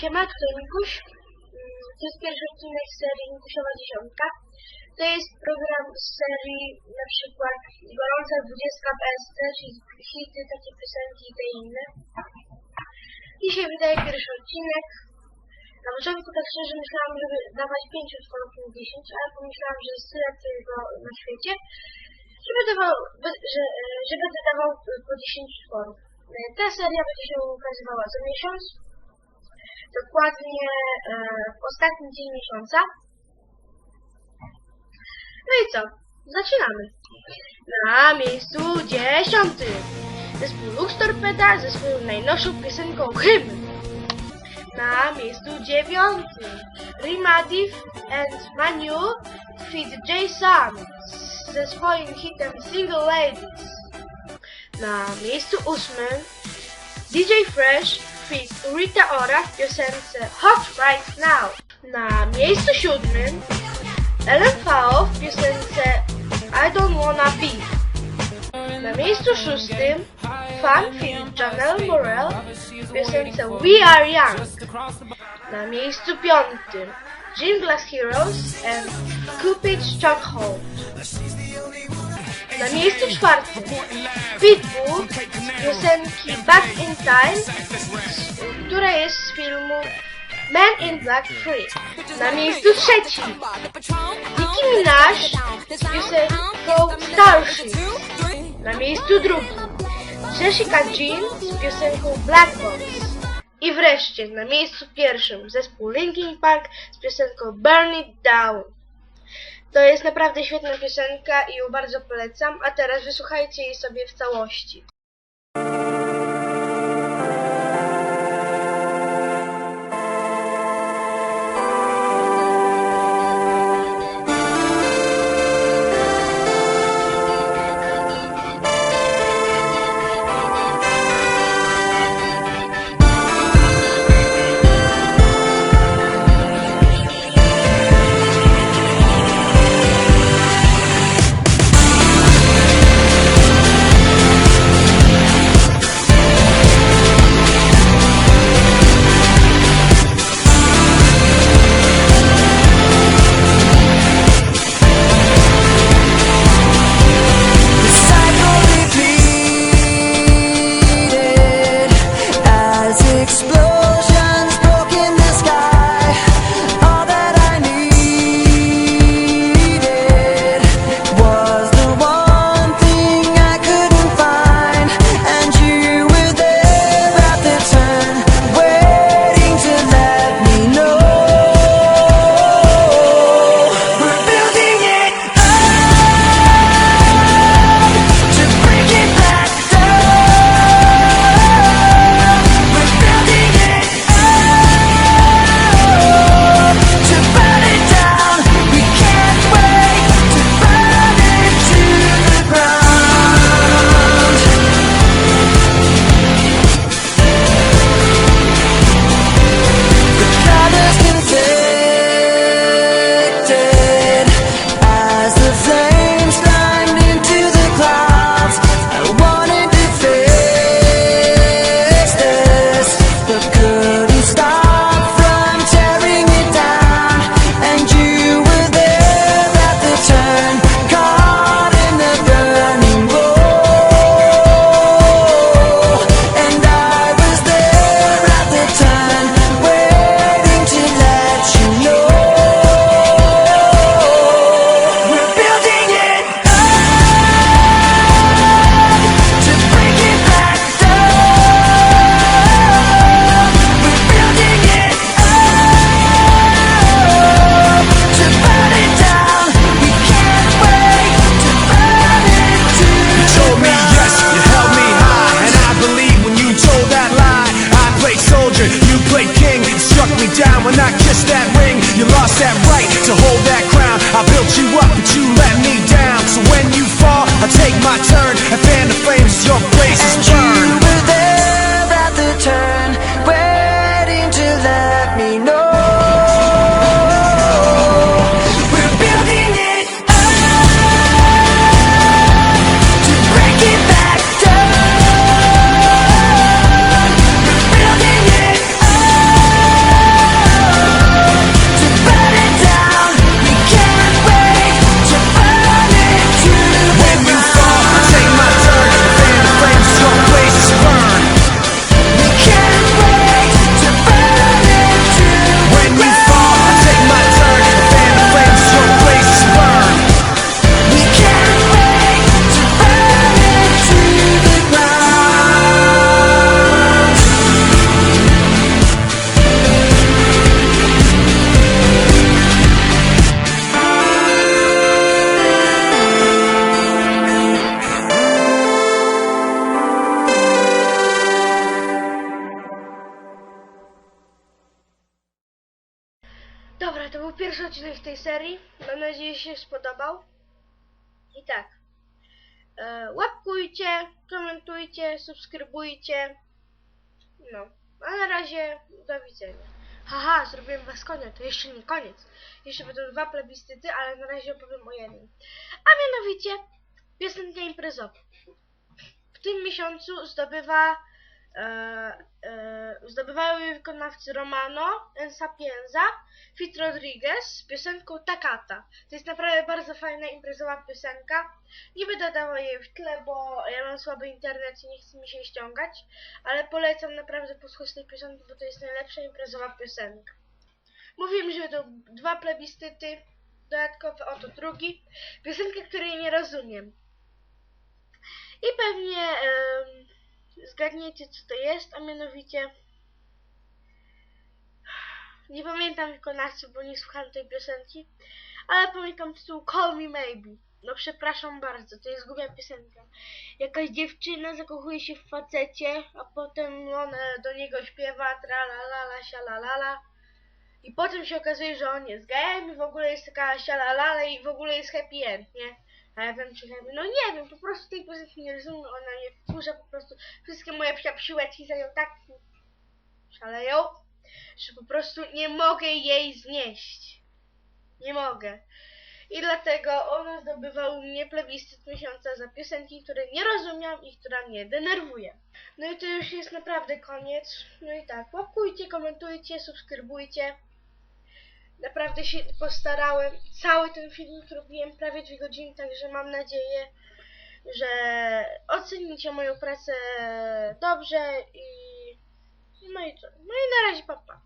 Siema, Mikuś. Mm, To jest pierwszy odcinek serii Mikusiowa Dziesiątka. To jest program z serii na przykład Gorąca 20 PST, czyli hity, takie piosenki i te inne. Dzisiaj wydaje pierwszy odcinek. Na początku tak szczerze myślałam, żeby dawać 5 utworów niż 10, ale pomyślałam, że jest tyle tego na świecie, że będę, dawał, że, że będę dawał po 10 utworów. E, Ta seria będzie się ukazywała co miesiąc dokładnie e, w ostatni dzień miesiąca. No i co? Zaczynamy. Na miejscu dziesiątym zespół Lux Torpeda ze swoją najnowszą piosenką Hymn. Na miejscu dziewiątym Rimadiv and Manu feat. Jason ze swoim hitem Single Ladies. Na miejscu ósmym DJ Fresh feat. Rita Ora w piosence Hot Right Now. Na miejscu siódmym LMFAO w piosence I Don't Wanna Be. Na miejscu szóstym Fan feat. Janelle Morel w piosence We Are Young. Na miejscu piątym Gym Glass Heroes and Cupid Stronghold. Na miejscu czwartym Pitbull piosenki Back in Time, która jest z filmu Man in Black 3. Na miejscu trzecim Nicki Minaj z piosenką Starship. Na miejscu drugim Jessica Jean z piosenką Black Box. I wreszcie na miejscu pierwszym zespół Linkin Park z piosenką Burn It Down. To jest naprawdę świetna piosenka i ją bardzo polecam, a teraz wysłuchajcie jej sobie w całości. Tej serii. Mam nadzieję, że się spodobał. I tak. E, łapkujcie, komentujcie, subskrybujcie. No. A na razie do widzenia. Haha, zrobiłem was konia, to jeszcze nie koniec. Jeszcze będą dwa plebiscyty, ale na razie opowiem o jednym. A mianowicie piosenka imprezowa. W tym miesiącu zdobywa zdobywają jej wykonawcy Romano, En Sapienza, Fit Rodriguez z piosenką Takata. To jest naprawdę bardzo fajna imprezowa piosenka. Nie będę jej w tle, bo ja mam słaby internet i nie chce mi się ściągać, ale polecam naprawdę posłuchać tej piosenki, bo to jest najlepsza imprezowa piosenka. Mówiłem, że będą dwa plebiscyty, dodatkowy, oto drugi. Piosenka, której nie rozumiem. I pewnie em, zgadniecie, co to jest, a mianowicie nie pamiętam wykonawcy, bo nie słuchałem tej piosenki, ale pamiętam tytuł Call Me Maybe. No przepraszam bardzo, to jest głupia piosenka. Jakaś dziewczyna zakochuje się w facecie, a potem ona do niego śpiewa tra la la la sia la la la. I potem się okazuje, że on jest gejem i w ogóle jest taka sialalala i w ogóle jest happy end, nie? Wiem, czy happy... No nie wiem, po prostu tej piosenki nie rozumiem, ona mnie wkurza po prostu. Wszystkie moje psiłeczki za nią tak szaleją, że po prostu nie mogę jej znieść. Nie mogę. I dlatego ona zdobywa u mnie plebiscyt miesiąca za piosenki, które nie rozumiałam i która mnie denerwuje. No i to już jest naprawdę koniec. No i tak, łapkujcie, komentujcie, subskrybujcie. Naprawdę się postarałem. Cały ten film zrobiłem prawie dwie godziny, także mam nadzieję, że ocenicie moją pracę dobrze i no i co? No i na razie papa. Pa.